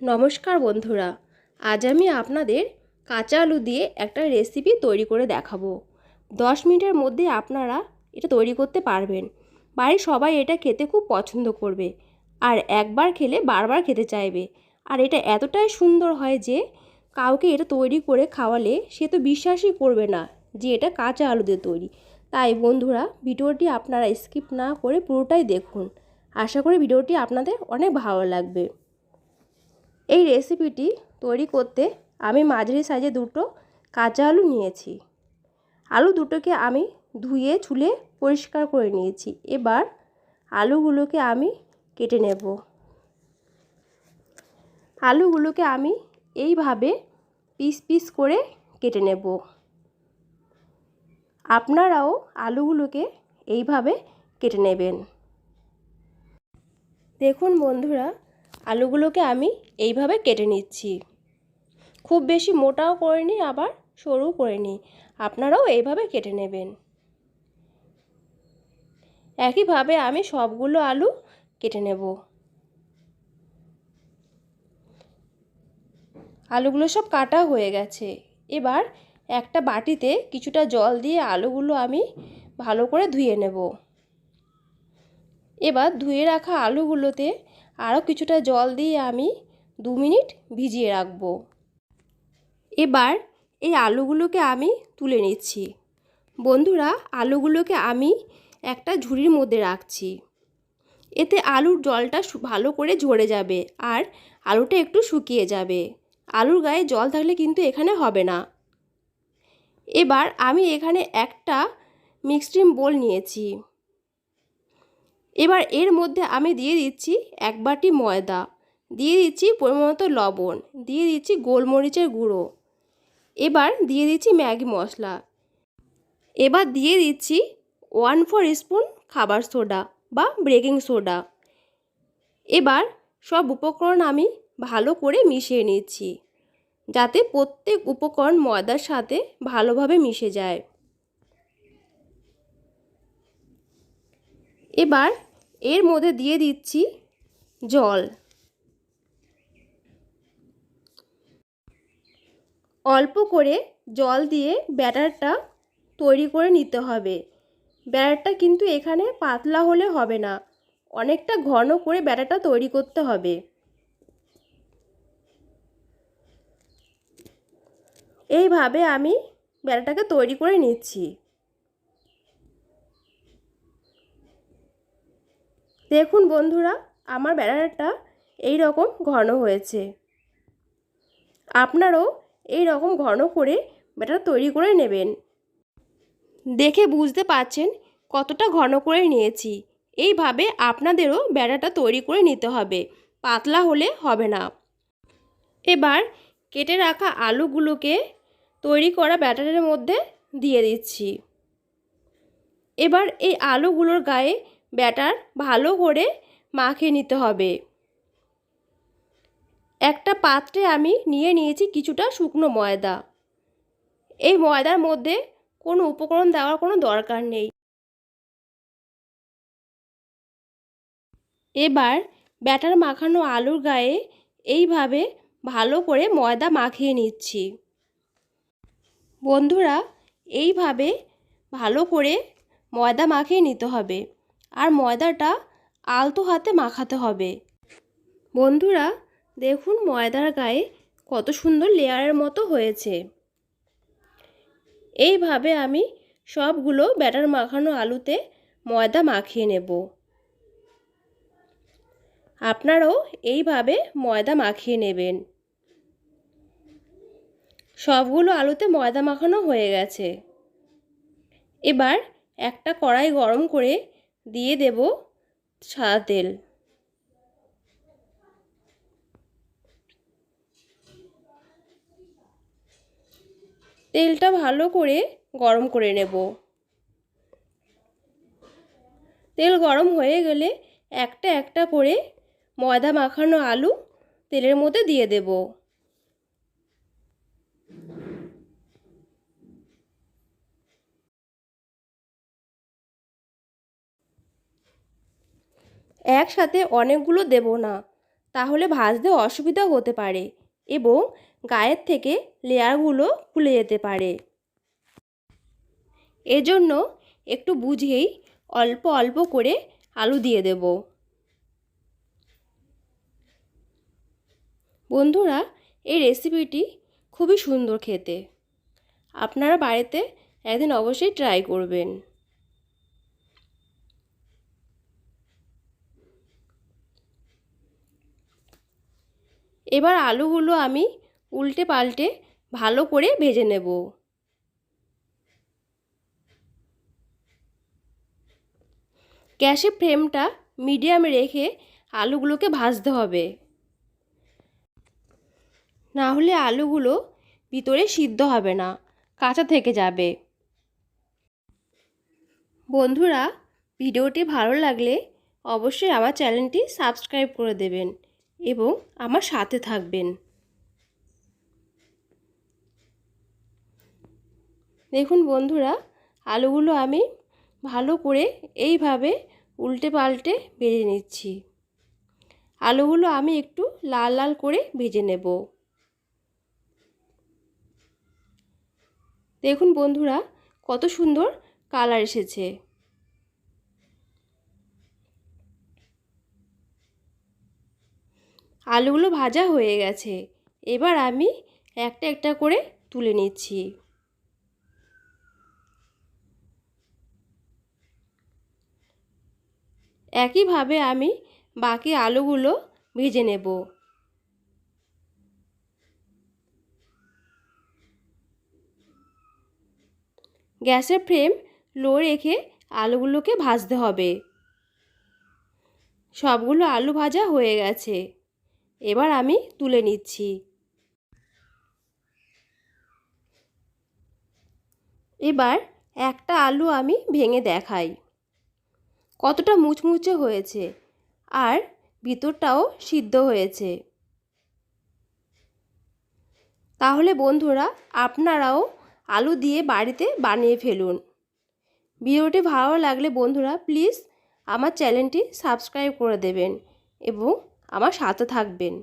নমস্কার বন্ধুরা, আজ আমি আপনাদের কাঁচা আলু দিয়ে একটা রেসিপি তৈরি করে দেখাবো। দশ মিনিটের মধ্যে আপনারা এটা তৈরি করতে পারবেন। বাড়ির সবাই এটা খেতে খুব পছন্দ করবে আর একবার খেলে বারবার খেতে চাইবে। আর এটা এতটাই সুন্দর হয় যে, কাউকে এটা তৈরি করে খাওয়ালে সে তো বিশ্বাসই করবে না যে এটা কাঁচা আলু দিয়ে তৈরি। তাই বন্ধুরা, ভিডিওটি আপনারা স্কিপ না করে পুরোটাই দেখুন। আশা করি ভিডিওটি আপনাদের অনেক ভালো লাগবে। এই রেসিপিটি তৈরি করতে আমি মাঝারি সাইজে দুটো কাঁচা আলু নিয়েছি। আলু দুটোকে আমি ধুয়ে, ছুলে পরিষ্কার করে নিয়েছি। এবার আলুগুলোকে আমি কেটে নেব। আলুগুলোকে আমি এইভাবে পিস পিস করে কেটে নেব। আপনারাও আলুগুলোকে এইভাবে কেটে নেবেন। দেখুন বন্ধুরা আলুগুলোকে আমি এইভাবে কেটে নিচ্ছি। খুব বেশি মোটাও করে নিই আবার সরু করে নিই আপনারাও এইভাবে কেটে নেবেন। একইভাবে আমি সবগুলো আলু কেটে নেব। আলুগুলো সব কাটা হয়ে গেছে। এবার একটা বাটিতে কিছুটা জল দিয়ে আলুগুলো আমি ভালো করে ধুয়ে নেব। এবার ধুয়ে রাখা আলুগুলোতে আরও কিছুটা জল দিয়ে আমি দু মিনিট ভিজিয়ে রাখব। এবার এই আলুগুলোকে আমি তুলে নিচ্ছি। বন্ধুরা, আলুগুলোকে আমি একটা ঝুড়ির মধ্যে রাখছি। এতে আলুর জলটা ভালো করে ঝরে যাবে আর আলুটা একটু শুকিয়ে যাবে। আলুর গায়ে জল থাকলে কিন্তু এখানে হবে না। এবার আমি এখানে একটা মিক্সড বোল নিয়েছি। এবার এর মধ্যে আমি দিয়ে দিচ্ছি এক বাটি ময়দা, দিয়ে দিচ্ছি পরিমাণত লবণ, দিয়ে দিচ্ছি গোলমরিচের গুঁড়ো। এবার দিয়ে দিচ্ছি ম্যাগি মশলা। এবার দিয়ে দিচ্ছি ওয়ান ফোর স্পুন খাবার সোডা বা ব্রেকিং সোডা। এবার সব উপকরণ আমি ভালো করে মিশিয়ে নিচ্ছি, যাতে প্রত্যেক উপকরণ ময়দার সাথে ভালোভাবে মিশে যায়। এবার এর মধ্যে দিয়ে দিচ্ছি জল। অল্প করে জল দিয়ে ব্যাটারটা তৈরি করে নিতে হবে। ব্যাটারটা কিন্তু এখানে পাতলা হলে হবে না, অনেকটা ঘন করে ব্যাটারটা তৈরি করতে হবে। এইভাবে আমি ব্যাটারটাকে তৈরি করে নিচ্ছি। দেখুন বন্ধুরা, আমার ব্যাটারটা এই রকম ঘন হয়েছে। আপনারাও এই রকম ঘন করে ব্যাটার তৈরি করে নেবেন। দেখে বুঝতে পাচ্ছেন কতটা ঘন করে নিয়েছি। এইভাবে আপনাদেরও ব্যাটারটা তৈরি করে নিতে হবে, পাতলা হলে হবে না। এবার কেটে রাখা আলুগুলোকে তৈরি করা ব্যাটারের মধ্যে দিয়ে দিচ্ছি। এবার এই আলুগুলোর গায়ে ব্যাটার, ভালো করে মাখিয়ে নিতে হবে। একটা পাত্রে আমি নিয়ে নিয়েছি কিছুটা শুকনো ময়দা। এই ময়দার মধ্যে কোনো উপকরণ দেওয়ার কোনো দরকার নেই। এবার ব্যাটার মাখানো আলুর গায়ে এইভাবে ভালো করে ময়দা মাখিয়ে নিচ্ছি। বন্ধুরা, এইভাবে ভালো করে ময়দা মাখিয়ে নিতে হবে। আর ময়দাটা আলতো হাতে মাখাতে হবে। বন্ধুরা, দেখুন ময়দার গায়ে কত সুন্দর লেয়ারের মতো হয়েছে। এইভাবে আমি সবগুলো ব্যাটার মাখানো আলুতে ময়দা মাখিয়ে নেব। আপনারাও এইভাবে ময়দা মাখিয়ে নেবেন। সবগুলো আলুতে ময়দা মাখানো হয়ে গেছে। এবার একটা কড়াই গরম করে দিয়ে দেব সাদা তেল। তেলটা ভালো করে গরম করে নেব। তেল গরম হয়ে গেলে একটা একটা করে ময়দা মাখানো আলু তেলের মধ্যে দিয়ে দেব। একসাথে অনেকগুলো দেব না, তাহলে ভাজতে অসুবিধা হতে পারে এবং গায়ের থেকে লেয়ারগুলো খুলে যেতে পারে। এজন্য একটু বুঝেই অল্প অল্প করে আলু দিয়ে দেব। বন্ধুরা, এই রেসিপিটি খুবই সুন্দর খেতে। আপনারা বাড়িতে একদিন অবশ্যই ট্রাই করবেন। এবার আলুগুলো আমি উল্টে পাল্টে ভালো করে ভেজে নেব। গ্যাসের ফ্লেমটা মিডিয়ামে রেখে আলুগুলোকে ভাজতে হবে। না হলে আলুগুলো ভিতরে সিদ্ধ হবে না, কাঁচা থেকে যাবে। বন্ধুরা, ভিডিওটি ভালো লাগলে অবশ্যই আমার চ্যানেলটি সাবস্ক্রাইব করে দেবেন। এবং আমার সাথে থাকবেন। দেখুন বন্ধুরা, আলুগুলো আমি ভালো করে এইভাবে উল্টে পাল্টে ভেজে নিচ্ছি। আলুগুলো আমি একটু লাল লাল করে ভেজে নেব। দেখুন বন্ধুরা, কত সুন্দর কালার এসেছে। আলুগুলো ভাজা হয়ে গেছে। এবার আমি একটা একটা করে তুলে নিচ্ছি। একইভাবে আমি বাকি আলুগুলো ভেজে নেব। গ্যাসের ফ্লেম লো রেখে আলুগুলোকে ভাজতে হবে। সবগুলো আলু ভাজা হয়ে গেছে। এবার আমি তুলে নিচ্ছি। এবার একটা আলু আমি ভেঙে দেখাই। কতটা মুচমুচে হয়েছে আর ভিতরটাও সিদ্ধ হয়েছে। তাহলে বন্ধুরা, আপনারাও আলু দিয়ে বাড়িতে বানিয়ে ফেলুন। ভিডিওটি ভালো লাগলে বন্ধুরা, প্লিজ আমার চ্যানেলটি সাবস্ক্রাইব করে দেবেন এবং আমার সাথে থাকবেন।